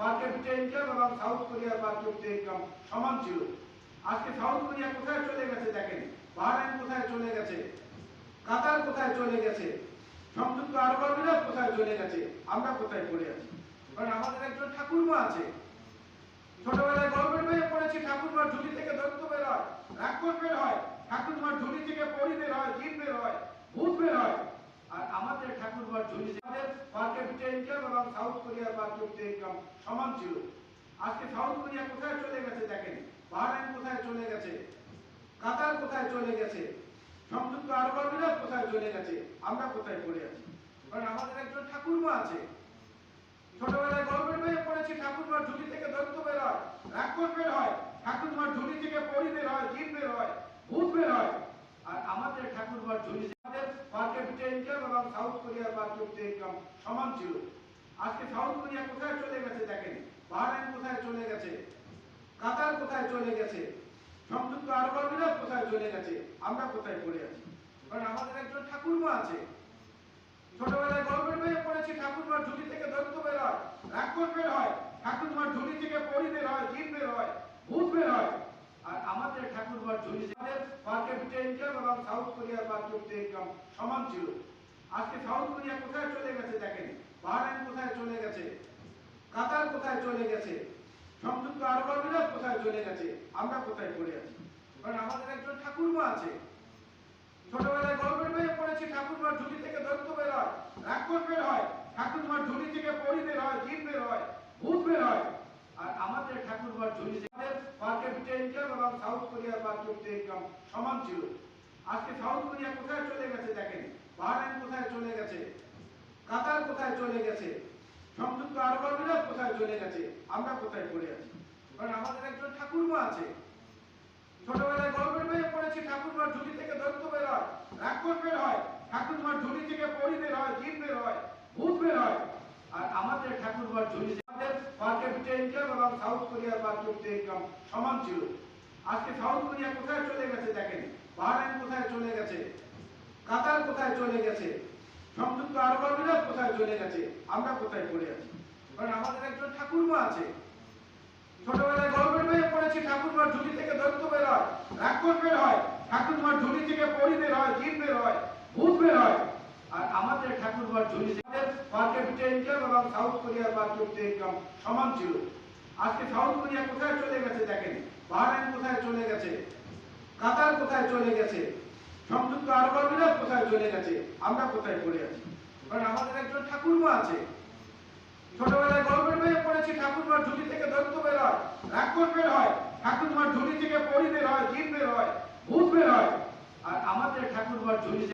এবং সাউথ কোরিয়ার per capita income সমান ছিল। আজকে সাউথ কোরিয়া কোথায় চলে গেছে দেখেন? বাহরাইন কোথায় চলে গেছে? কাতার কোথায় চলে গেছে? সংযুক্ত আরব আমিরাত কোথায় চলে গেছে? আমরা কোথায় পড়ে আছি? কারণ আমাদের একজন ঠাকুরমা আছে। ছোটবেলায় গল্পের বইয়ে পড়েছি, ঠাকুরমার ঝুলি থেকে দৈত্য বের হয়, রাক্ষস বের হয়, ঠাকুরমার ঝুলি থেকে পরি বের হয় জিন বের হয় ভূত বের হয় আর আমাদের ঠাকুরমার ঝুলি থেকে আমাদের পার ক্যাপিটা ইনকাম এবং সাউথ সমান ছিল। আজকে সাউথ কোরিয়া কোথায় চলে গেছে দেখেন? বাহরাইন কোথায় চলে গেছে? কাতার কোথায় চলে গেছে? সংযুক্ত আরব আমিরাত কোথায় চলে গেছে? আমরা কোথায় পড়ে আছি? কারণ আমাদের একজন ঠাকুরমা আছে। ছোটবেলায় গল্পের বইয়ে পড়েছি, ঠাকুরমার ঝুলি থেকে দৈত্য বের হয়, রাক্ষস বের হয়, ঠাকুরমার ঝুলি থেকে পরি বের হয়, জিন বের হয়, ভূত বের হয়। আর আমাদের ঠাকুরমার ঝুলি আমাদের পার ইনকাম এবং সাউথ কোরিয়ার পার ইনকাম সমান ছিল। আজকে সাউথ কোরিয়া কোথায় চলে গেছে দেখেন? বাহরাইন কোথায় চলে গেছে? কাতার কোথায় চলে গেছে? সংযুক্ত আরব আমিরাত কোথায় চলে গেছে? আমরা কোথায় পড়ে আছি? কারণ আমাদের একজন ঠাকুরমা আছে। ছোটবেলায় গল্পের বইয়ে পড়েছি, ঠাকুরমার ঝুলি থেকে দৈত্য বের হয়, রাক্ষস বের হয়, ঠাকুরমার ঝুলি থেকে পরি বের হয়, জিন বের হয়, ভূত বের হয়। আর আমাদের ঠাকুরমার ঝুলি আমাদের পার ইনকাম এবং সাউথ কোরিয়ার পার ক্যাপিটা ইনকাম সমান ছিল। আজকে সাউথ কোরিয়া কোথায় চলে গেছে দেখেন? বাহরাইন কোথায় চলে গেছে? কাতার কোথায় চলে গেছে? সংযুক্ত আরব আমিরাত কোথায় চলে গেছে? আমরা কোথায় পড়ে আছি? কারণ আমাদের একজন ঠাকুরমা আছে। ছোটবেলায় গল্পের বইয়ে পড়েছি, ঠাকুরমার ঝুলি থেকে দৈত্য বের হয়, রাক্ষস বের হয়, ঠাকুরমার ঝুলি থেকে পরি বের হয়, জিন বের হয়, ভূত বের হয়। আর আমাদের ঠাকুরমার ঝুলি আমাদের পার ক্যাপিটা ইনকাম এবং সাউথ কোরিয়ার পার ক্যাপিটা ইনকাম সমান ছিল। আজকে সাউথ কোরিয়া কোথায় চলে গেছে দেখেন? বাহরাইন কোথায় চলে গেছে? কাতার কোথায় চলে গেছে? সংযুক্ত আরব আমিরাত কোথায় চলে গেছে? আমরা কোথায় পড়ে আছি? কারণ আমাদের একজন ঠাকুরমা আছে। ছোটবেলায় গল্পের বইয়ে পড়েছি, ঠাকুরমার ঝুলি থেকে দৈত্য বের হয়, রাক্ষস বের হয়, ঠাকুরমার ঝুলি থেকে পরি বের হয় জিন বের হয়, ভূত বের হয়। আর আমাদের ঠাকুরমার ঝুলি আমাদের পার ইনকাম এবং সাউথ কোরিয়ার পার ইনকাম সমান ছিল। আজকে সাউথ কোরিয়া কোথায় চলে গেছে দেখেন? বাহরাইন কোথায় চলে গেছে? কাতার কোথায় চলে গেছে? সংযুক্ত আরব আমিরাত কোথায় চলে গেছে? আমরা কোথায় পড়ে আছি? কারণ আমাদের একজন ঠাকুরমা আছে। ছোটবেলায় গল্পের বইয়ে পড়েছি, ঠাকুরমার ঝুলি থেকে দৈত্য বের হয়, রাক্ষস বের হয়, ঠাকুরমার ঝুলি থেকে পরি বের হয় জিন বের হয়, ভূত বের হয়। আর আমাদের ঠাকুরমার ঝুলি আমাদের পার ইনকাম এবং সাউথ কোরিয়ার পার ইনকাম সমান ছিল। আজকে সাউথ কোরিয়া কোথায় চলে গেছে দেখেন? বাহরাইন কোথায় চলে গেছে? কাতার কোথায় চলে গেছে? সংযুক্ত আরব আমিরাত কোথায় চলে গেছে? আমরা কোথায় পড়ে আছি? কারণ আমাদের একজন ঠাকুরমা আছে। ছোটবেলায় গল্পের বইয়ে পড়েছি, ঠাকুরমার ঝুলি থেকে দৈত্য বের হয়, রাক্ষস বের হয়, ঠাকুরমার ঝুলি থেকে পরি বের হয় জিন বের হয়, ভূত বের হয়। আর আমাদের ঠাকুরমার ঝুলি